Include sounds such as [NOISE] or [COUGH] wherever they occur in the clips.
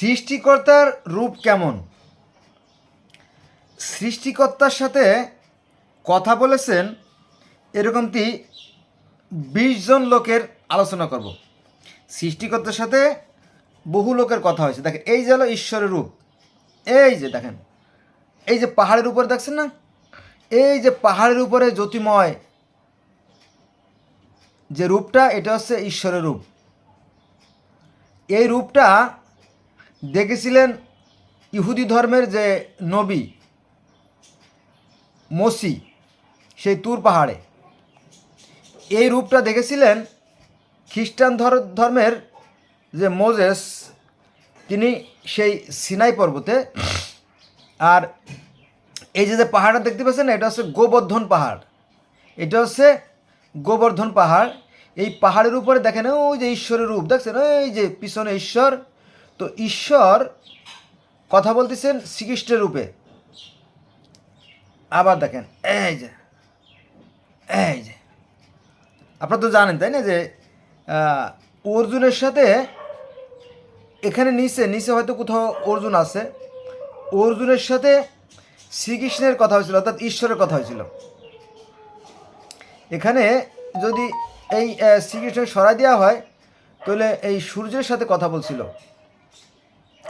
সৃষ্টিকর্তার রূপ কেমন? সৃষ্টিকর্তার সাথে কথা বলেছেন এরকমটি বিশ জন লোকের আলোচনা করব। সৃষ্টিকর্তার সাথে বহু লোকের কথা হয়েছে। দেখেন, এই যে হলো ঈশ্বরের রূপ। এই যে দেখেন, এই যে পাহাড়ের উপরে দেখছেন না? এই যে পাহাড়ের উপরে জ্যোতিময় যে রূপটা, এটা হচ্ছে ঈশ্বরের রূপ। এই রূপটা দেখেছিলেন ইহুদি ধর্মের যে নবী মসি, সেই তুর পাহাড়ে। এই রূপটা দেখেছিলেন খ্রিস্টান ধর- ধর্মের যে মোজেস, তিনি সেই সিনাই পর্বতে। আর এই যে যে পাহাড়টা দেখতে পাচ্ছেন, এটা হচ্ছে গোবর্ধন পাহাড়। এটা হচ্ছে গোবর্ধন পাহাড়। এই পাহাড়ের উপরে দেখেন, ওই যে ঈশ্বরের রূপ, দেখছেন? ওই যে পিছনে ঈশ্বর তো ঈশ্বর কথা বলতেছেন শ্রীকৃষ্ণের রূপে। আবার দেখেন, এই যে এই যে। আপনারা তো জানেন, তাই না, যে অর্জুনের সাথে এখানে নিচে নিচে হয়তো কোথাও অর্জুন আছে। অর্জুনের সাথে শ্রীকৃষ্ণের কথা হয়েছিল, অর্থাৎ ঈশ্বরের কথা হয়েছিল। এখানে যদি এই শ্রীকৃষ্ণের সরাই দেওয়া হয়, তাহলে এই সূর্যের সাথে কথা বলছিল।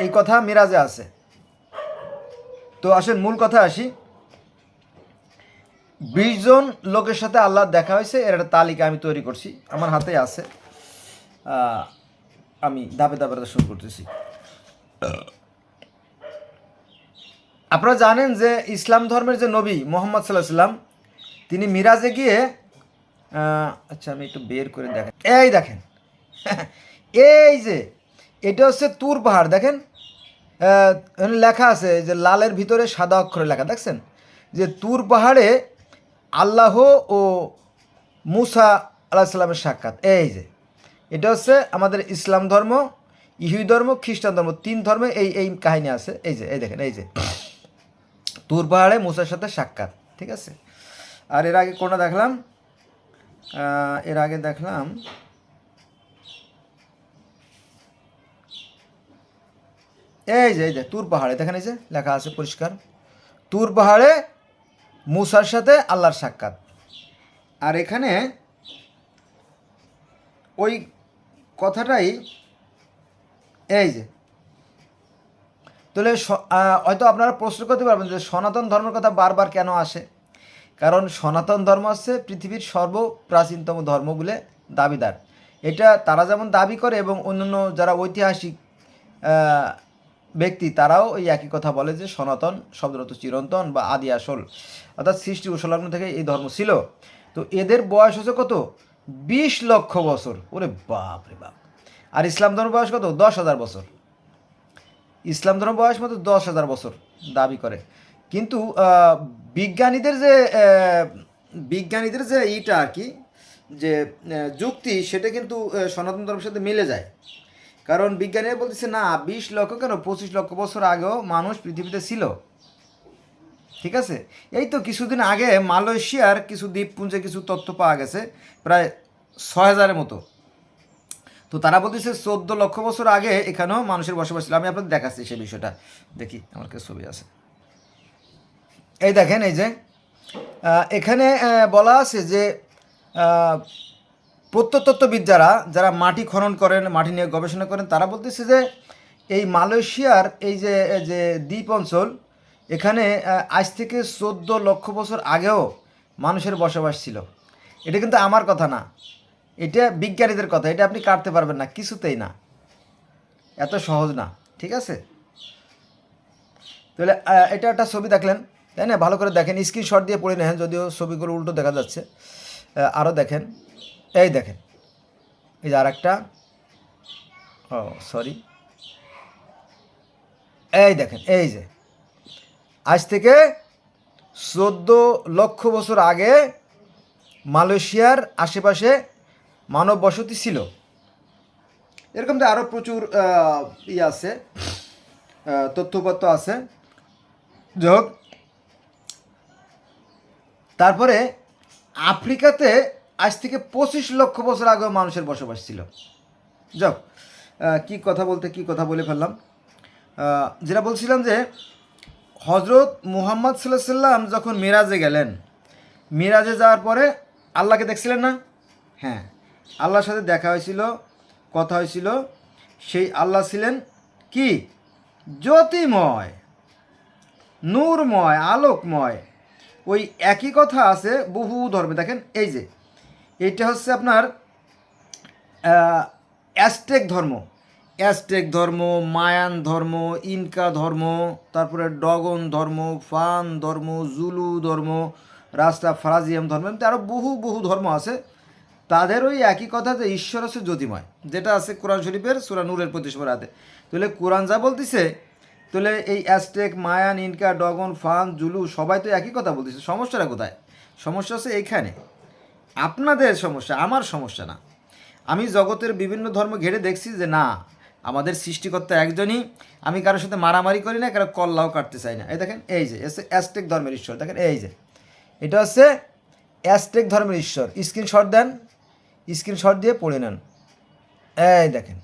এই কথা মিরাজে আছে। তো আসেন, মূল কথা আসি। বিশ জন লোকের সাথে আল্লাহ দেখা হয়েছে, এর একটা তালিকা আমি তৈরি করছি, আমার হাতে আছে। আমি ধাপে ধাপে শুরু করতেছি। আপনারা জানেন যে ইসলাম ধর্মের যে নবী মোহাম্মদ সাল্লাহ সাল্লাম, তিনি মিরাজে গিয়ে আচ্ছা আমি একটু বের করে দেখেন এই দেখেন, [LAUGHS] এই যে, এটা হচ্ছে তুর পাহাড়, দেখেন। লেখা আছে যে লালের ভিতরে সাদা অক্ষরে লেখা, দেখছেন? যে তুর পাহাড়ে আল্লাহ ও মুসা আল্লাহ সাল্লামের সাক্ষাৎ। এই যে, এটা হচ্ছে আমাদের ইসলাম ধর্ম, ইহুদি ধর্ম, খ্রিস্টান ধর্ম, তিন ধর্মে এই এই কাহিনী আছে। এই যে, এই দেখেন, এই যে। তুর পাহাড়ে মুসার সাথে সাক্ষাৎ, ঠিক আছে? আর এর আগে কোনটা দেখলাম? এর আগে দেখলাম এই যে এই যে, তুর পাহাড়ে, দেখেন এই যে, লেখা আছে পরিষ্কার। তুর পাহাড়ে মুসার সাথে আল্লাহর সাক্ষাৎ। আর এখানে ওই কথাটাই, এই যে, তাহলে হয়তো আপনারা প্রশ্ন করতে পারবেন যে সনাতন ধর্মের কথা বারবার কেন আসে? কারণ সনাতন ধর্ম হচ্ছে পৃথিবীর সর্বপ্রাচীনতম ধর্ম বলে দাবিদার। এটা তারা যেমন দাবি করে এবং অন্যান্য যারা ঐতিহাসিক ব্যক্তি, তারাও এই একই কথা বলে যে সনাতন শব্দরত চিরন্তন বা আদি আসল। অর্থাৎ সৃষ্টি ও সংলগ্ন থেকে এই ধর্ম ছিল। তো এদের বয়স হচ্ছে কত? বিশ লক্ষ বছর। ওরে বাপ রে বাপ। আর ইসলাম ধর্ম বয়স কত? দশ হাজার বছর। ইসলাম ধর্ম বয়স মতো দশ হাজার বছর দাবি করে। কিন্তু বিজ্ঞানীদের যে বিজ্ঞানীদের যে ইটা আর কি, যে যুক্তি, সেটা কিন্তু সনাতন ধর্মের সাথে মিলে যায়। কারণ বিজ্ঞানীরা বলতেছে, না, বিশ লক্ষ কেন? পঁচিশ লক্ষ বছর আগেও মানুষ পৃথিবীতে ছিল। ঠিক আছে? এই তো কিছুদিন আগে মালয়েশিয়ার কিছু দ্বীপপুঞ্জে কিছু তথ্য পাওয়া গেছে, প্রায় ছয় হাজারের মতো। তো তারা বলতেছে, চোদ্দ লক্ষ বছর আগে এখানেও মানুষের বসবাস ছিল। আমি আপনাদের দেখাচ্ছি সেই বিষয়টা। দেখি, আমার কাছে ছবি আছে। এই দেখেন, এই যে এখানে বলা আছে যে প্রত্নতত্ত্ববিদ যারা যারা মাটি খনন করেন, মাটি নিয়ে গবেষণা করেন, তারা বলতেছে যে এই মালয়েশিয়ার এই যে যে দ্বীপ অঞ্চল, এখানে আজ থেকে চোদ্দ লক্ষ বছর আগেও মানুষের বসবাস ছিল। এটা কিন্তু আমার কথা না। এটা বিজ্ঞানীদের কথা। এটা আপনি কাটতে পারবেন না, কিছুতেই না। এত সহজ না, ঠিক আছে? তাহলে এটা একটা ছবি দেখলেন, তাই না? ভালো করে দেখেন। স্ক্রিনশট দিয়ে পড়ে নেন, যদিও ছবিগুলো উল্টো দেখা যাচ্ছে। আরও দেখেন। এই দেখেন এই যে আর একটা ও সরি এই দেখেন এই যে। আজ থেকে চোদ্দ লক্ষ বছর আগে মালয়েশিয়ার আশেপাশে মানব বসতি ছিল। এরকম তো আরও প্রচুর আহ, ই আছে তথ্যপত্র আছে। যাই তারপরে আফ্রিকাতে আজ থেকে পঁচিশ লক্ষ বছর আগেও মানুষের বসবাস ছিল। যাক কি কথা বলতে, কি কথা বলে ফেললাম। যেটা বলছিলাম যে হজরত মুহাম্মদ সাল্লাহ সাল্লাম যখন মিরাজে গেলেন, মিরাজে যাওয়ার পরে আল্লাহকে দেখছিলেন না? হ্যাঁ আল্লাহর সাথে দেখা হয়েছিল, কথা হয়েছিল। সেই আল্লাহ ছিলেন কি? জ্যোতিময়, নূরময়, আলোকময়। ওই একই কথা আছে বহু ধর্মে। দেখেন, এই যে এইটা হচ্ছে আপনার অ্যাস্টেক ধর্ম। অ্যাস্টেক ধর্ম, মায়ান ধর্ম, ইনকা ধর্ম, তারপরে ডগন ধর্ম, ফান ধর্ম, জুলু ধর্ম, রাস্তা ফরাজিয়াম ধর্ম আরও বহু বহু ধর্ম আছে। তাদের ওই একই কথা যে ঈশ্বর হচ্ছে জ্যোতিময় যেটা আছে কোরআন শরীফের সুরা নূরের প্রতিষ্ঠার হাতে তাহলে কোরআন যা বলতেছে, তাহলে এই Aztec Mayan, Inca, Dogon, Fon, Zulu, সবাই তো একই কথা বলতেছে। সমস্যাটা কোথায়? সমস্যা হচ্ছে এইখানে। আপনাদের সমস্যা, আমার সমস্যা না। আমি জগতের বিভিন্ন ধর্ম ঘেরে দেখছি যে না, আমাদের সৃষ্টিকর্তা একজনই, আমি কারোর সাথে মারামারি করি না, কারও কল্লাও কাটতে চাই না। এই দেখেন, এই যে অ্যাস্টেক ধর্মের ঈশ্বর, দেখেন, এই যে। এটা হচ্ছে অ্যাস্টেক ধর্মের ঈশ্বর। স্ক্রিনশট দেন, স্ক্রিনশট দিয়ে পড়ে নেন। এই দেখেন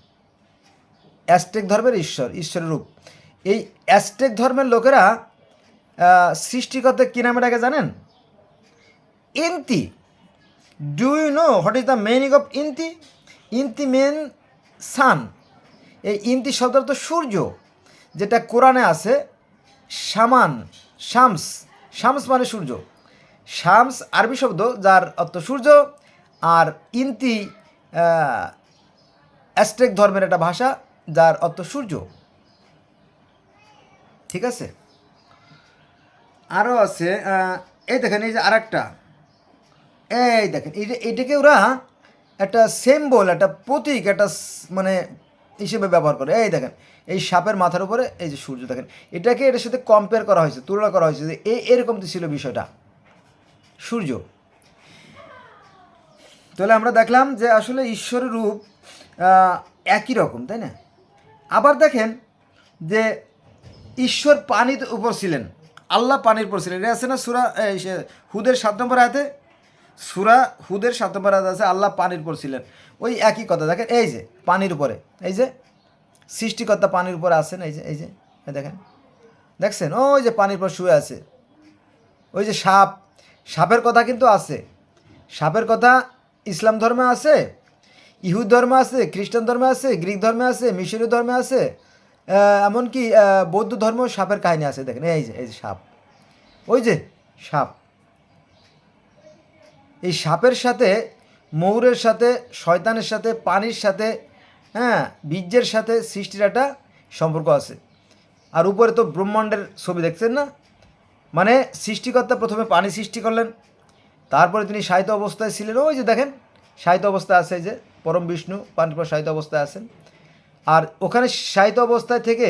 অ্যাস্টেক ধর্মের ঈশ্বর, ঈশ্বরের রূপ। এই অ্যাস্টেক ধর্মের লোকেরা সৃষ্টিকর্তা কী নামে ডাকে জানেন? Inti do you know what is the meaning of Inti Inti means sun এই ইন্তি শব্দ তো সূর্য, যেটা কোরআনে আছে, সামান, শামস। শামস মানে সূর্য। শামস আরবি শব্দ, যার অর্থ সূর্য, আর ইন্তি অ্যাস্টেক ধর্মের একটা ভাষা, যার অর্থ সূর্য। ঠিক আছে? আরও আছে এই দেখেন, এই যে আরেকটা। এই দেখেন এটা এটাকে ওরা একটা সেম্বল একটা প্রতীক, একটা মানে হিসেবে ব্যবহার করে। এই দেখেন, এই সাপের মাথার উপরে এই যে সূর্য, দেখেন, এটাকে এটার সাথে কম্পেয়ার করা হয়েছে, তুলনা করা হয়েছে যে এই এরকম তো ছিল বিষয়টা। সূর্য। তাহলে আমরা দেখলাম যে আসলে ঈশ্বরের রূপ একই রকম, তাই না? আবার দেখেন যে ঈশ্বর পানির উপর ছিলেন, আল্লাহ পানির উপর ছিলেন। এটা আছে না সুরা হুদের সাত নম্বর আয়াতে? সুরা হুদের সাত নম্বর আছে, আল্লাহ পানির উপর ছিলেন। ওই একই কথা, দেখেন, এই যে, পানির উপরে, এই যে, সৃষ্টিকর্তা পানির উপরে আছেন, এই যে এই যে দেখেন, দেখছেন? ওই যে পানির উপর শুয়ে আছে। ওই যে সাপ, সাপের কথা কিন্তু আছে। সাপের কথা ইসলাম ধর্মে আছে, ইহুদ ধর্মে আছে, খ্রিস্টান ধর্মে আছে, গ্রিক ধর্মে আছে, মিশরীয় ধর্মে আছে এমনকি বৌদ্ধ ধর্ম সাপের কাহিনী আছে, দেখেন, এই যে এই যে সাপ। ওই যে সাপ এই সাপের সাথে, ময়ূরের সাথে, শয়তানের সাথে পানির সাথে হ্যাঁ বীর্যের সাথে সৃষ্টির একটা সম্পর্ক আছে। আর উপরে তো ব্রহ্মাণ্ডের ছবি দেখছেন না? মানে সৃষ্টিকর্তা প্রথমে পানি সৃষ্টি করলেন, তারপরে তিনি সাহিত্য অবস্থায় ছিলেন। ওই যে দেখেন সাহিত্য অবস্থায় আছে যে, পরম বিষ্ণু পানির পর সাহিত্য অবস্থায় আছেন। আর ওখানে সাহিত্য অবস্থায় থেকে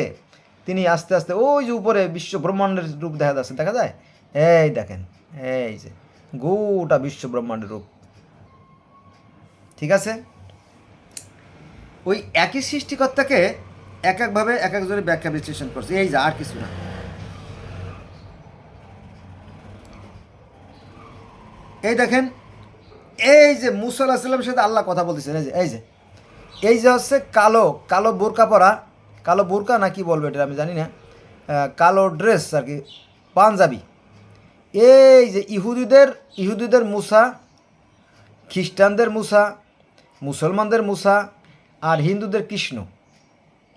তিনি আস্তে আস্তে, ওই যে উপরে বিশ্ব ব্রহ্মাণ্ডের রূপ দেখা যাচ্ছে, দেখা যায়? এই দেখেন, এই যে। গোটা বিশ্ব ব্রহ্মাণ্ডের রূপ। ঠিক আছে? ওই একই সৃষ্টিকর্তাকে এক একভাবে এক একজনে ব্যাখ্যা বিশ্লেষণ করছে। এই যে, আর কিছু না। এই দেখেন, এই যে মুসা আল্লাহ সাল্লামের সাথে আল্লাহ কথা বলতেছেন। এই যে এই যে এই যে হচ্ছে কালো কালো বোরকা পরা, কালো বোরকা না কি বলবে এটা আমি জানি না কালো ড্রেস আর কি, পাঞ্জাবি। এই যে ইহুদিদের ইহুদিদের মুসা, খ্রিস্টানদের মুসা, মুসলমানদের মুসা আর হিন্দুদের কৃষ্ণ।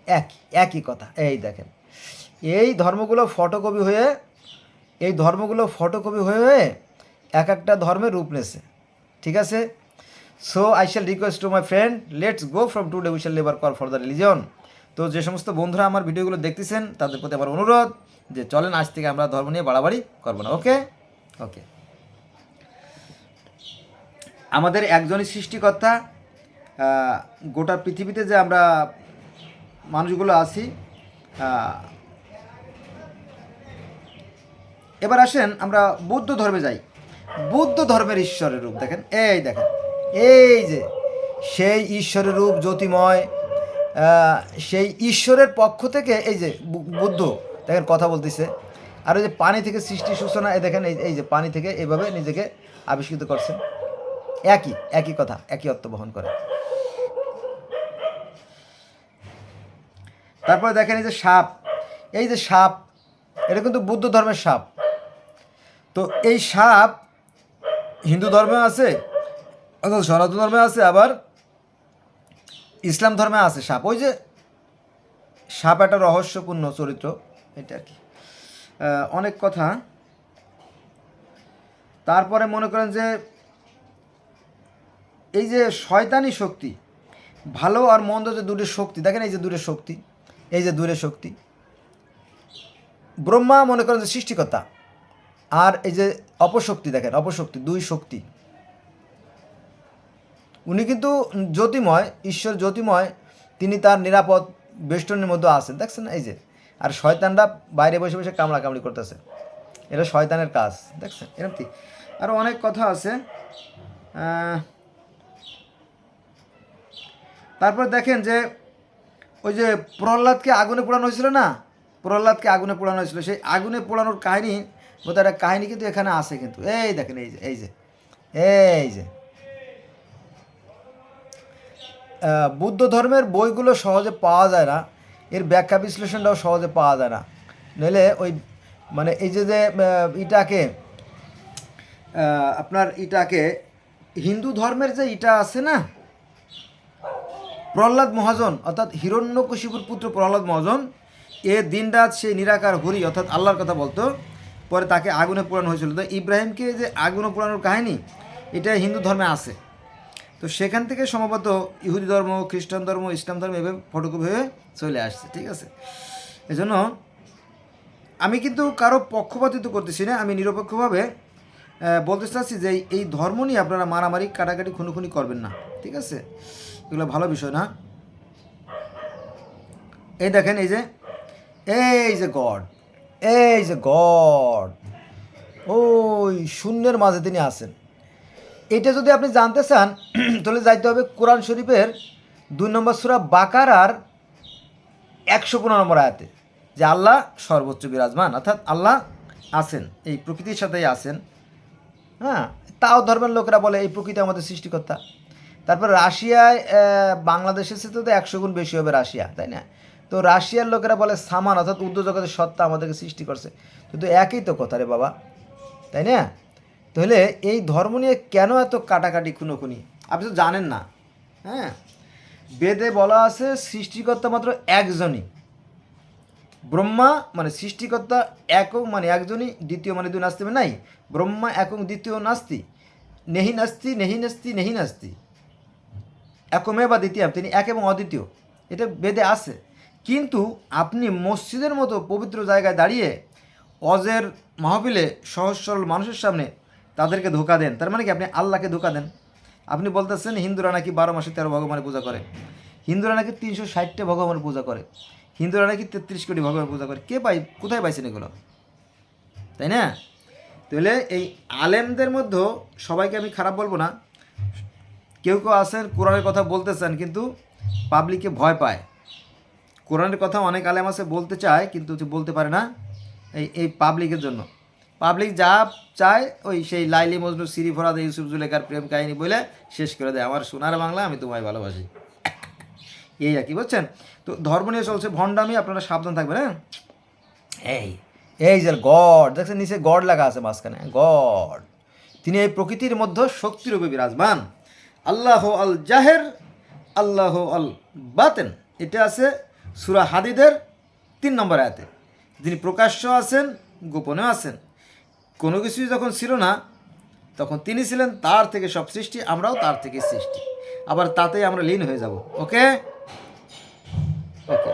একই একই কথা। এই দেখেন, এই ধর্মগুলো ফটোকপি হয়ে, এই ধর্মগুলো ফটোকপি হয়ে হয়ে এক একটা ধর্মের রূপ নেছে ঠিক আছে? So I shall request to my friend let's go from today we shall labour call for the religion তো যে সমস্ত বন্ধুরা আমার ভিডিওগুলো দেখতেছেন, তাদের প্রতি আমার অনুরোধ। যে চলেন, আজ থেকে আমরা ধর্ম নিয়ে বাড়াবাড়ি করব না, ওকে? ওকে। আমাদের একজনই সৃষ্টিকর্তা গোটা পৃথিবীতে যে আমরা মানুষগুলো আছি এবার আসেন, আমরা বৌদ্ধ ধর্মে যাই। বৌদ্ধ ধর্মের ঈশ্বরের রূপ দেখেন। এই দেখেন, এই যে সেই ঈশ্বরের রূপ জ্যোতিময় সেই ঈশ্বরের পক্ষ থেকে এই যে বুদ্ধ দেখেন, কথা বলতেছে। আর ওই যে পানি থেকে সৃষ্টি সূচনা, এই দেখেন, এই এই যে পানি থেকে এভাবে নিজেকে আবিষ্কৃত করছেন একই একই কথা, একই অর্থ বহন করে। তারপরে দেখেন এই যে সাপ। এই যে সাপ, এটা কিন্তু বুদ্ধ ধর্মের সাপ। তো এই সাপ হিন্দু ধর্মে আছে অর্থাৎ সনাতন ধর্মে আছে, আবার ইসলাম ধর্মে আছে সাপ। ওই যে সাপ একটা রহস্যপূর্ণ চরিত্র। এটা আর কি। অনেক কথা। তারপরে মনে করেন যে এই যে শয়তানি শক্তি, ভালো আর মন্দ যে দুটো শক্তি, দেখেন এই যে দূরের শক্তি, এই যে দূরের শক্তি। ব্রহ্মা মনে করেন যে সৃষ্টিকর্তা, আর এই যে অপশক্তি, দেখেন অপশক্তি, দুই শক্তি। উনি কিন্তু জ্যোতিময়, ঈশ্বর জ্যোতিময়, তিনি তার নিরাপদ বেষ্টনের মধ্যে আছেন, দেখছেন এই যে আর শয়তানরা বাইরে বসে বসে কামড়া কামড়ি করতেছে। এটা শয়তানের কাজ, দেখছেন? এরকম কি? আরও অনেক কথা আছে। তারপর দেখেন যে, ওই যে প্রহ্লাদকে আগুনে পোড়ানো হয়েছিল না? প্রহ্লাদকে আগুনে পোড়ানো হয়েছিল। সেই আগুনে পোড়ানোর কাহিনী বোধহয় একটা কাহিনী কিন্তু এখানে আছে কিন্তু। এই দেখেন, এই যে এই যে এই যে। বুদ্ধ ধর্মের বইগুলো সহজে পাওয়া যায় না। এর ব্যাখ্যা বিশ্লেষণটাও সহজে পাওয়া যায় না। নইলে ওই মানে এই যে যে ইটাকে আপনার ইটাকে, হিন্দু ধর্মের যে ইটা আছে না, প্রহ্লাদ মহাজন, অর্থাৎ হিরণ্যকশিপুর পুত্র প্রহ্লাদ মহাজন, এ দিনরাত সেই নিরাকার হরি, অর্থাৎ আল্লাহর কথা বলতো, পরে তাকে আগুনে পোড়ানো হয়েছিল। তো ইব্রাহিমকে যে আগুনে পোড়ানোর কাহিনী, এটা হিন্দু ধর্মে আছে। তো সেখান থেকে সম্ভবত ইহুদি ধর্ম, খ্রিস্টান ধর্ম, ইসলাম ধর্ম এভাবে ফটোকপি হয়ে চলে আসছে, ঠিক আছে? এজন্য আমি কিন্তু কারও পক্ষপাতিত্ব করতেছি না, আমি নিরপেক্ষভাবে বলতে চাচ্ছি যে এই- ধর্ম নিয়ে আপনারা মারামারি, কাটাকাটি, খুনোখুনি করবেন না, ঠিক আছে? এগুলো ভালো বিষয় না। এই দেখেন, এই যে এই যে গড, এই যে গড, ওই শূন্যের মাঝে তিনি আছেন। এটা যদি আপনি জানতে চান, [CLEARS THROAT] তাহলে যাইতে হবে কোরআন শরীফের দুই নম্বর সুরা বাকার আর একশো পনেরো নম্বর আয়াতে, যে আল্লাহ সর্বোচ্চ বিরাজমান, অর্থাৎ আল্লাহ আছেন, এই প্রকৃতির সাথেই আছেন। হ্যাঁ তাও ধর্মের লোকেরা বলে এই প্রকৃতি আমাদের সৃষ্টিকর্তা। তারপর রাশিয়ায় বাংলাদেশের সাথে তো একশো গুণ বেশি হবে রাশিয়া, তাই না? তো রাশিয়ার লোকেরা বলে সামান, অর্থাৎ উর্দু জগতের সত্তা আমাদেরকে সৃষ্টি করছে। কিন্তু একই তো কথা রে বাবা, তাই না? তাহলে এই ধর্ম নিয়ে কেন এত কাটাকাটি খুনোখুনি? আপনি তো জানেন না। হ্যাঁ? বেদে বলা আছে সৃষ্টিকর্তা মাত্র একজনই। ব্রহ্মা মানে সৃষ্টিকর্তা একক মানে একজনই, দ্বিতীয় মানে দুই নাস্তি মানে নাই। ব্রহ্মা একক, দ্বিতীয় নাস্তি। নেহি নাস্তি নেহি নাস্তি নেহি নাস্তি। একমে বা দ্বিতীয়, তিনি এক এবং অদ্বিতীয়। এটা বেদে আছে। কিন্তু আপনি মসজিদের মতো পবিত্র জায়গায় দাঁড়িয়ে অজের মাহফিলে সহজ সরল মানুষের সামনে তাদেরকে ধোকা দেন। তার মানে কি? আপনি আল্লাহকে ধোকা দেন। আপনি বলতেছেন, হিন্দুরা নাকি বারো মাসে তেরো ভগবানের পূজা করে। হিন্দুরা নাকি তিনশো ষাটটা ভগবানের পূজা করে। হিন্দুরা নাকি তেত্রিশ কোটি ভগবানের পূজা করে। কে পাই, কোথায় পাইছেন এগুলো? তাই না? তাহলে এই আলেমদের মধ্যেও সবাইকে আমি খারাপ বলব না। কেউ কেউ আছেন, কোরআনের কথা বলতে চান কিন্তু পাবলিককে ভয় পায়। কোরআনের কথা অনেক আলেম আছে বলতে চায়, কিন্তু বলতে পারে না এই এই পাবলিকের জন্য। পাবলিক যা চায়, ওই সেই লাইলি মজনু, সিরি ফরাদ, ইউসুফ জুলেখার প্রেম কাহিনী বলে শেষ করে দেয়। আমার সোনার বাংলা, আমি তোমায় ভালোবাসি। এই আর কি, বুঝছেন? তো ধর্ম নিয়ে চলছে ভণ্ডামি, আপনারা সাবধান থাকবেন হ্যাঁ? এই এই যে গড, দেখছেন নিচে গড লাগা আছে মাঝখানে, গড। তিনি এই প্রকৃতির মধ্যে শক্তিরূপে বিরাজমান। আল্লাহ আল জাহের, আল্লাহ আল বাতেন। এটা আছে সুরা হাদিদের তিন নম্বর আয়াতে। যিনি প্রকাশ্য আছেন, গোপনেও আছেন। কোনো কিছুই যখন ছিল না, তখন তিনি ছিলেন তার থেকে সব সৃষ্টি, আমরাও তার থেকে সৃষ্টি। আবার তাতেই আমরা লীন হয়ে যাব, ওকে? ওকে।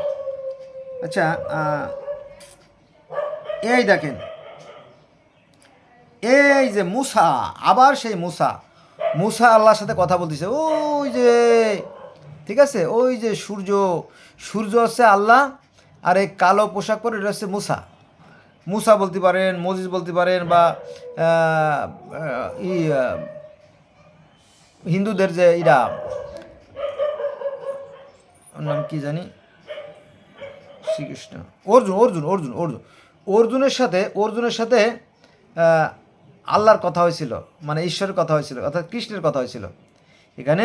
আচ্ছা এই দেখেন, এই যে মুসা, আবার সেই মুসা। মুসা আল্লাহর সাথে কথা বলতেছে, ওই যে, ঠিক আছে? ওই যে সূর্য সূর্য হচ্ছে আল্লাহ, আর এই কালো পোশাক পরে এটা হচ্ছে মুসা। মুসা বলতে পারেন মজিজ বলতে পারেন বা ই হিন্দুদের যে ইরা নাম কি জানি? শ্রীকৃষ্ণ। অর্জুন অর্জুন অর্জুন অর্জুন। অর্জুনের সাথে অর্জুনের সাথে আল্লাহর কথা হয়েছিল। মানে ঈশ্বরের কথা হয়েছিল, অর্থাৎ কৃষ্ণের কথা হয়েছিল। এখানে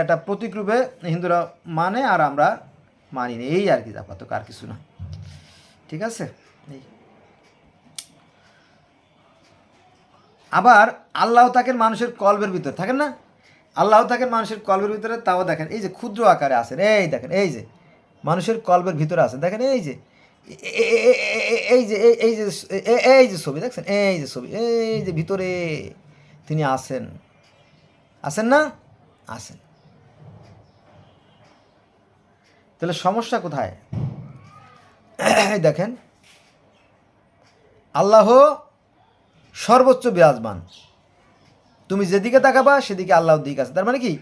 একটা প্রতীকরূপে হিন্দুরা মানে আর আমরা মানি না এই আর কি, আপাতত আর কিছু না। ঠিক আছে এই। আবার আল্লাহ থাকেন মানুষের কল্পের ভিতরে, থাকেন না? আল্লাহ থাকেন মানুষের কল্পের ভিতরে তাও দেখেন, এই যে ক্ষুদ্র আকারে আছেন, এই দেখেন, এই যে মানুষের কল্পের ভিতরে আছেন, দেখেন, এই যে এই যে এই যে এই যে ছবি, দেখছেন? এই যে ছবি, এই যে ভিতরে তিনি আছেন। আছেন না? আছেন। তাহলে সমস্যা কোথায়? দেখেন, আল্লাহ সর্বোচ্চ বিরাজমান। তুমি যেদিকে তাকাবা, সেদিকে আল্লাহর দিক আছে। তার মানে কি?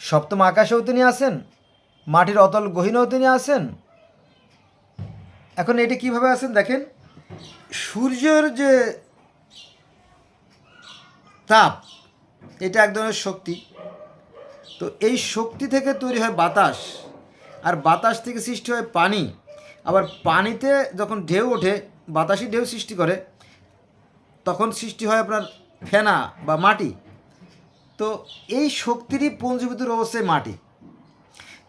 সপ্তম আকাশেও তিনি আছেন, মাটির অতল গহীনেও তিনি আছেন। এখন এটি কীভাবে আছেন দেখেন? সূর্যের যে তাপ, এটা এক ধরনের শক্তি। তো এই শক্তি থেকে তৈরি হয় বাতাস, আর বাতাস থেকে সৃষ্টি হয় পানি। আবার পানিতে যখন ঢেউ ওঠে, বাতাসই ঢেউ সৃষ্টি করে। তখন সৃষ্টি হয় আপনার ফেনা বা মাটি। তো এই শক্তিরই পুঞ্জীভূত অবস্থায় মাটি।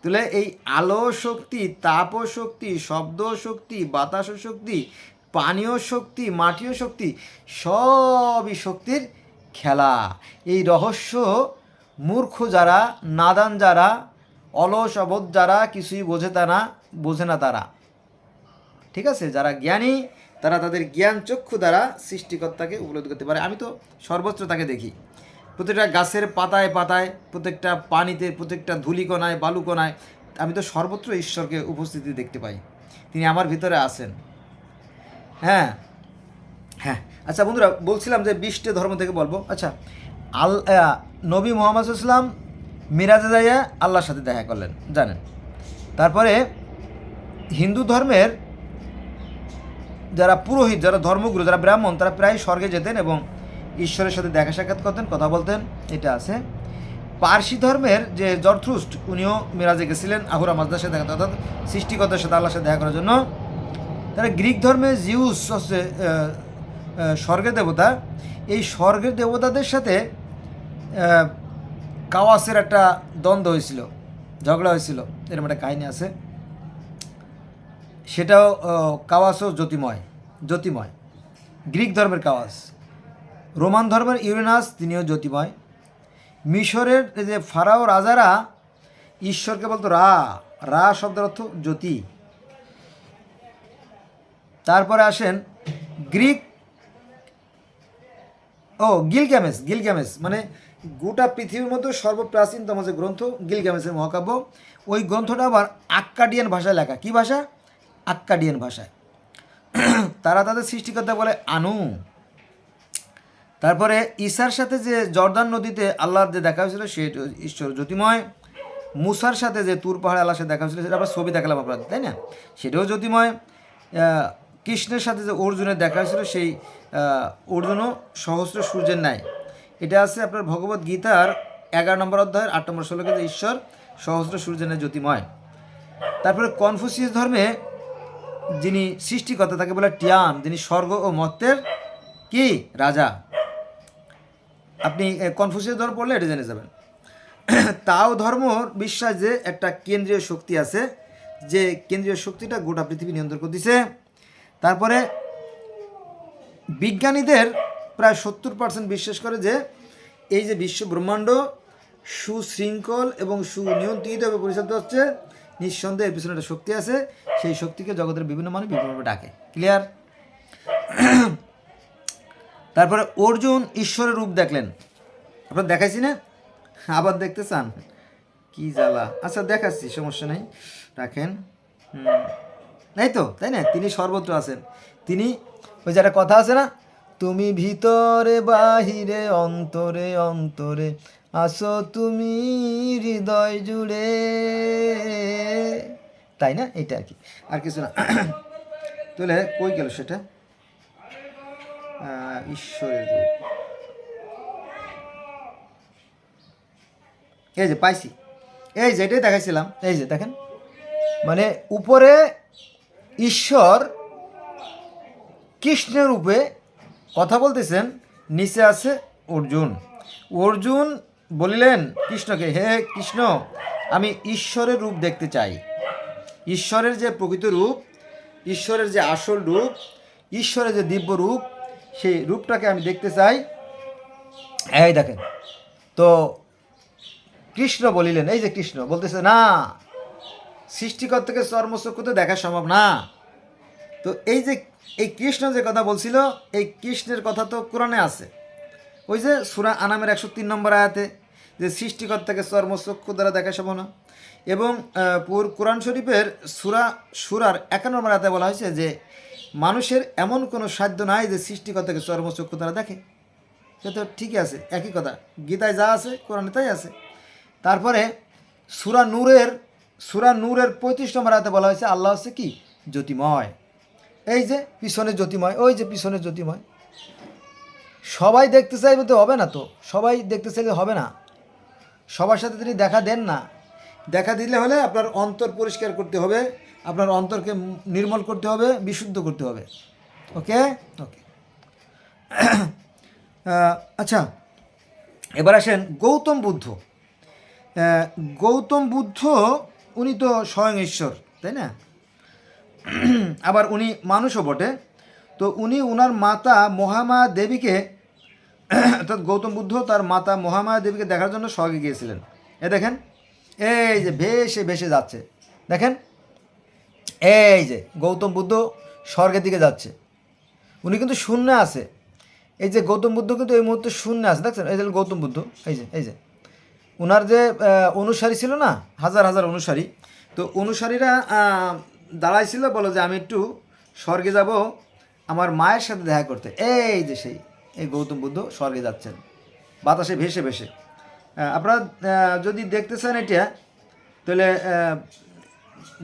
তাহলে এই আলো শক্তি, তাপ শক্তি, শব্দ শক্তি, বাতাস শক্তি, পানীয় শক্তি, মাটিও শক্তি, সবই শক্তির খেলা। এই রহস্য মূর্খ যারা, নাদান যারা, অলস, অবোধ যারা, কিছুই বোঝে তারা বোঝে না তারা। ঠিক আছে? যারা জ্ঞানী তারা তাদের জ্ঞান চক্ষু দ্বারা সৃষ্টিকর্তাকে উপলব্ধি করতে পারে। আমি তো সর্বত্র তাকে দেখি। প্রত্যেকটা গাছের পাতায় পাতায়, প্রত্যেকটা পানিতে, প্রত্যেকটা ধুলিকণায়, বালুকণায় আমি তো সর্বত্র ঈশ্বরকে উপস্থিতি দেখতে পাই। তিনি আমার ভিতরে আছেন। হ্যাঁ হ্যাঁ। আচ্ছা বন্ধুরা, বলছিলাম যে বিশটে ধর্ম থেকে বলব। আচ্ছা আল নবী মোহাম্মদ ইসলাম মিরাজে যাইয়া আল্লাহর সাথে দেখা করলেন। জানেন? তারপরে হিন্দু ধর্মের যারা পুরোহিত, যারা ধর্মগুরু, যারা ব্রাহ্মণ, তারা প্রায় স্বর্গে যেতেন এবং ঈশ্বরের সাথে দেখা সাক্ষাৎ করতেন, কথা বলতেন। এটা আছে। পার্সি ধর্মের যে জর্থ্রুস্ট, উনিও মিরাজে গেছিলেন আহুরা মাজদার সাথে দেখা, অর্থাৎ সৃষ্টিকর্তার সাথে, আল্লাহর সাথে দেখা করার জন্য। তারা গ্রিক ধর্মে জিউস, হচ্ছে স্বর্গের দেবতা। এই স্বর্গের দেবতাদের সাথে কাওয়াসের একটা দ্বন্দ্ব হয়েছিল, ঝগড়া হয়েছিল। এরকম একটা কাহিনী আছে। সেটাও কাওয়াসও জ্যোতিময়। জ্যোতিময়। গ্রিক ধর্মের কাওয়াস। রোমান ধর্মের ইউরেনাস, তিনিও জ্যোতিময়। মিশরের যে ফারাও রাজারা, ঈশ্বরকে বলতো রা। রা শব্দের অর্থ জ্যোতি। তারপরে আসেন গ্রিক ও গিলগ্যামেস গিলগ্যামেস মানে গোটা পৃথিবীর মধ্যে সর্বপ্রাচীনতম যে গ্রন্থ গিলগ্যামেসের মহাকাব্য, ওই গ্রন্থটা আবার আক্কাডিয়ান ভাষায় লেখা। কী ভাষা? আক্কাডিয়ান ভাষায়। তারা তাদের সৃষ্টিকর্তা বলে আনু। তারপরে ঈশার সাথে যে জর্দান নদীতে আল্লাহর যে দেখা হয়েছিল, সে ঈশ্বর জ্যোতিময়। মুসার সাথে যে তুর পাহাড়ে আল্লাহর সাথে দেখা হয়েছিল, সেটা আবার ছবি দেখালাম আপনাদের, তাই না? সেটাও জ্যোতিময়। কৃষ্ণের সাথে যে অর্জুনের দেখা হয়েছিল, সেই অর্জুনও সহস্র সূর্যের ন্যায়। এটা আছে আপনার ভগবত গীতার এগারো নম্বর অধ্যায়ের আট নম্বর ষোলোকে যে ঈশ্বর সহস্র সূর্যের জ্যোতিময়। তারপরে কনফুসিয়াস ধর্মে যিনি সৃষ্টিকর্তা, তাকে বলে টিয়ান, যিনি স্বর্গ ও মর্তের কি? রাজা। আপনি কনফুসিয়াস ধর্ম পড়লে এটা জেনে যাবেন। তাও ধর্মর বিশ্বাস যে একটা কেন্দ্রীয় শক্তি আছে, যে কেন্দ্রীয় শক্তিটা গোটা পৃথিবী নিয়ন্ত্রণ করতেছে তারপরে বিজ্ঞানীদের প্রায় সত্তর পার্সেন্ট বিশ্বাস করে যে এই যে বিশ্ব ব্রহ্মাণ্ড সুশৃঙ্খল এবং সুনিয়ন্ত্রিতভাবে পরিচালিত হচ্ছে, নিঃসন্দেহে পিছনে একটা শক্তি আছে। সেই শক্তিকে জগতের বিভিন্ন মানুষ বিভিন্নভাবে ডাকে। ক্লিয়ার তারপরে অর্জুন ঈশ্বরের রূপ দেখলেন। আপনার দেখাইছি না? আবার দেখতে চান? কি জ্বালা। আচ্ছা দেখাচ্ছি সমস্যা নেই। রাখেন। হুম। এই তো তাই না? তিনি সর্বত্র আছেন। তিনি ওই যে একটা কথা আছে না? তুমি ভিতরে বাহিরে অন্তরে অন্তরে আসো তুমি হৃদয় জুড়ে। তাই না? এটা আর কি। আর কিছু না। [COUGHS] তাহলে কই গেল সেটা? ঈশ্বরের এই যে পাইছি। এই যে এটাই দেখাইছিলাম। এই যে দেখেন। মানে উপরে ঈশ্বর কৃষ্ণের রূপে কথা বলতেছেন, নিচে আছে অর্জুন। অর্জুন বলিলেন কৃষ্ণকে, হে কৃষ্ণ, আমি ঈশ্বরের রূপ দেখতে চাই। ঈশ্বরের যে প্রকৃত রূপ, ঈশ্বরের যে আসল রূপ, ঈশ্বরের যে দিব্য রূপ, সেই রূপটাকে আমি দেখতে চাই। এই দেখেন, তো কৃষ্ণ বলিলেন, এই যে কৃষ্ণ বলতেছে, না, সৃষ্টিকর্তাকে চর্মচক্ষুতে দেখা সম্ভব না। তো এই যে, এই কৃষ্ণ যে কথা বলছিল, এই কৃষ্ণের কথা তো কোরআনে আছে। ওই যে সুরা আনামের একশো তিন নম্বর আয়াতে যে সৃষ্টিকর্তাকে চর্মচক্ষু দ্বারা দেখা সম্ভব না। এবং কোরআন শরীফের সুরা, সুরার এক নম্বর আয়াতে বলা হয়েছে যে, মানুষের এমন কোনো সাধ্য নাই যে সৃষ্টিকর্তাকে চর্মচক্ষু তারা দেখে। সে তো ঠিকই আছে, একই কথা। গীতায় যা আছে, কোরআনে তাই আছে। তারপরে সুরা নূরের সুরা নূরের পঁয়ত্রিশ নম্বর হাতে বলা হয়েছে, আল্লাহ হচ্ছে কি? জ্যোতিময়। এই যে পিছনে জ্যোতিময়, ওই যে পিছনে জ্যোতিময়। সবাই দেখতে চাইবে তো হবে না তো? সবাই দেখতে চাইলে হবে না। সবার সাথে তিনি দেখা দেন না। দেখা দিলে হলে আপনার অন্তর পরিষ্কার করতে হবে, আপনার অন্তরকে নির্মল করতে হবে, বিশুদ্ধ করতে হবে। ওকে? ওকে। [CLEARS THROAT] আচ্ছা এবার আসেন গৌতম বুদ্ধ। গৌতম বুদ্ধ উনি তো স্বয়ং ঈশ্বর, তাই না? [CLEARS THROAT] আবার উনি মানুষও বটে। তো উনি ওনার মাতা মহামায়া দেবীকে [CLEARS THROAT] অর্থাৎ গৌতম বুদ্ধ তার মাতা মহামায়া দেবীকে দেখার জন্য স্বর্গে গিয়েছিলেন। এ দেখেন এই যে ভেসে ভেসে যাচ্ছে। দেখেন? এই যে গৌতম বুদ্ধ স্বর্গের দিকে যাচ্ছে। উনি কিন্তু শূন্য আছে। এই যে গৌতম বুদ্ধ কিন্তু এই মুহূর্তে শূন্য আছে। দেখছেন? এই যে গৌতম বুদ্ধ। এই যে এই যে। ওনার যে অনুসারী ছিল না? হাজার হাজার অনুসারী। তো অনুসারীরা দাঁড়াইছিল, বলো যে আমি একটু স্বর্গে যাব, আমার মায়ের সাথে দেখা করতে। এই যে সেই, এই গৌতম বুদ্ধ স্বর্গে যাচ্ছেন। বাতাসে ভেসে ভেসে। আপনারা যদি দেখতে চান এটা, তাহলে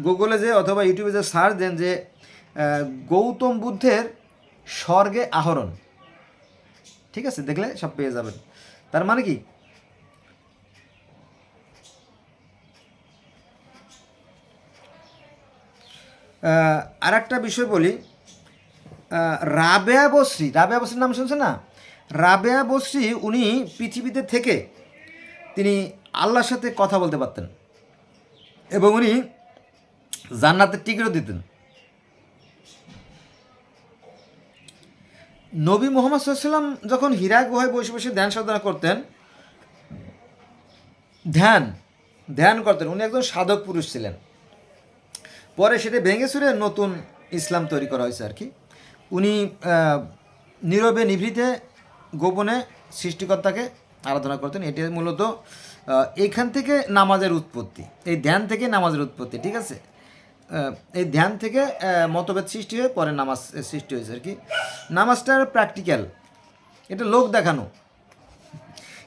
গুগলে যে অথবা ইউটিউবে যে সার্চ দেন যে গৌতম বুদ্ধের স্বর্গে আহরণ, ঠিক আছে, দেখলে সব পেয়ে যাবেন। তার মানে কি? আর একটা বিষয় বলি রাবেয়া বশ্রী রাবেয়া বশ্রীর নাম শুনছেন না? রাবেয়া বশ্রী উনি পৃথিবীতে থেকে তিনি আল্লাহর সাথে কথা বলতে পারতেন এবং উনি জান্নাতের টিকিটও দিতেন। নবী মোহাম্মদ সাল্লাম যখন হীরা গুহায় বসে বসে ধ্যান সাধনা করতেন, ধ্যান ধ্যান করতেন। উনি একজন সাধক পুরুষ ছিলেন। পরে সেটা ভেঙে চুরে নতুন ইসলাম তৈরি করা হয়েছে আর কি। উনি নীরবে নিভৃতে গোপনে সৃষ্টিকর্তাকে আরাধনা করতেন। এটা মূলত এখান থেকে নামাজের উৎপত্তি। এই ধ্যান থেকে নামাজের উৎপত্তি, ঠিক আছে? এই ধ্যান থেকে মতভেদ সৃষ্টি হয়ে পরে নামাজ সৃষ্টি হয়েছে আর কি। নামাজটার প্র্যাকটিক্যাল এটা লোক দেখানো।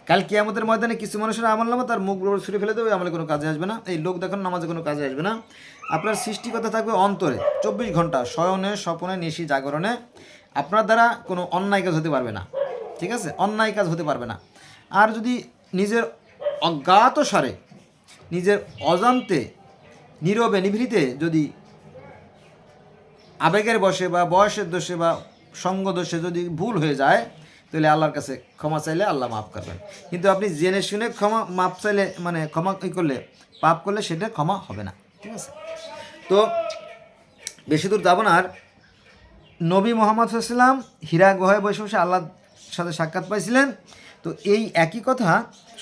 কাল কিয়ামতের ময়দানে কিছু মানুষের আমল নামা তার মুখ বড় ছুড়ে ফেলে দেবে, আমলে কোনো কাজে আসবে না। এই লোক দেখানো নামাজে কোনো কাজে আসবে না। আপনার সৃষ্টিকতা থাকবে অন্তরে, চব্বিশ ঘণ্টা, শয়নে, স্বপনে, নিশি, জাগরণে। আপনার দ্বারা কোনো অন্যায় কাজ হতে পারবে না, ঠিক আছে? অন্যায় কাজ হতে পারবে না। আর যদি নিজের অজ্ঞাত সারে, নিজের অজান্তে, নীরবে, নিভৃতে যদি আবেগের বসে বা বয়সের দোষে বা সঙ্গ দোষে যদি ভুল হয়ে যায়, তাহলে আল্লাহর কাছে ক্ষমা চাইলে আল্লাহ মাফ করবেন। কিন্তু আপনি জেনে শুনে ক্ষমা মাপ চাইলে মানে ক্ষমা করলে, পাপ করলে সেটা ক্ষমা হবে না। ঠিক আছে? তো বেশি দূর যাব না। আর নবী মোহাম্মদ সাল্লাম হীরা গুহায় বসে বসে আল্লাহর সাথে সাক্ষাৎ পাইছিলেন। তো এই একই কথা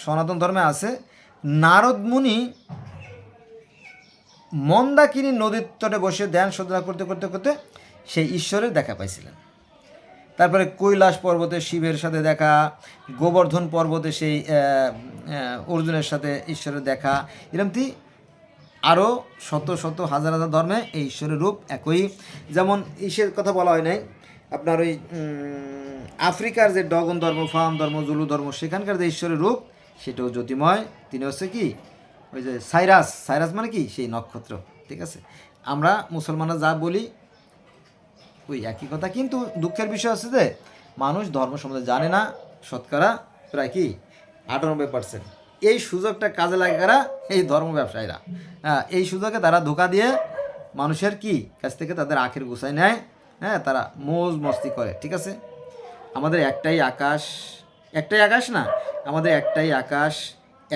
সনাতন ধর্মে আছে। নারদ মুনি মন্দাকিনী নদীর তটে বসে ধ্যান সাধনা করতে করতে করতে সেই ঈশ্বরের দেখা পাইছিলেন। তারপরে কৈলাস পর্বতে শিবের সাথে দেখা, গোবর্ধন পর্বতে সেই অর্জুনের সাথে ঈশ্বরের দেখা। এরমটি আরও শত শত হাজার হাজার ধর্মে এই ঈশ্বরের রূপ একই। যেমন ঈশ্বরের কথা বলা হয় নাই আপনার ওই আফ্রিকার যে ডগন ধর্ম ফার্ম ধর্ম, জুলু ধর্ম, সেখানকার যে ঈশ্বরের রূপ, সেটাও জ্যোতিময়। তিনি হচ্ছে কি? ওই যে সাইরাস। সাইরাস মানে কি? সেই নক্ষত্র। ঠিক আছে? আমরা মুসলমানরা যা বলি, ওই একই কথা। কিন্তু দুঃখের বিষয় আছে যে, মানুষ ধর্ম সম্বন্ধে জানে না, শতকরা প্রায় কি? আটানব্বই পার্সেন্ট এই সুযোগটা কাজে লাগে কারা? এই ধর্ম ব্যবসায়ীরা। হ্যাঁ এই সুযোগে তারা ধোকা দিয়ে মানুষের কি? কাছ থেকে তাদের আখের গুছাই নেয়। হ্যাঁ তারা মোজ মস্তি করে, ঠিক আছে? আমাদের একটাই আকাশ একটাই আকাশ না, আমাদের একটাই আকাশ,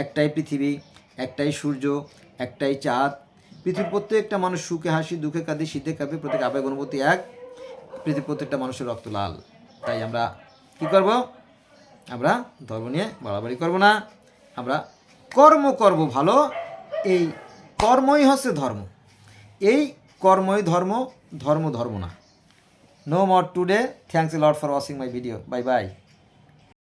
একটাই পৃথিবী, একটাই সূর্য, একটাই চাঁদ। পৃথিবীর প্রত্যেকটা মানুষ সুখে হাসি, দুঃখে কাঁদে, শীতে কাঁপে, প্রত্যেক আবেগ, অনুভূতি এক। পৃথিবীর প্রত্যেকটা মানুষের রক্ত লাল। তাই আমরা কি করব? আমরা ধর্ম নিয়ে বাড়াবাড়ি করব না। আমরা কর্ম করব ভালো। এই কর্মই হচ্ছে ধর্ম। এই কর্মই ধর্ম ধর্ম ধর্ম না। No more today thanks lot for watching my video bye bye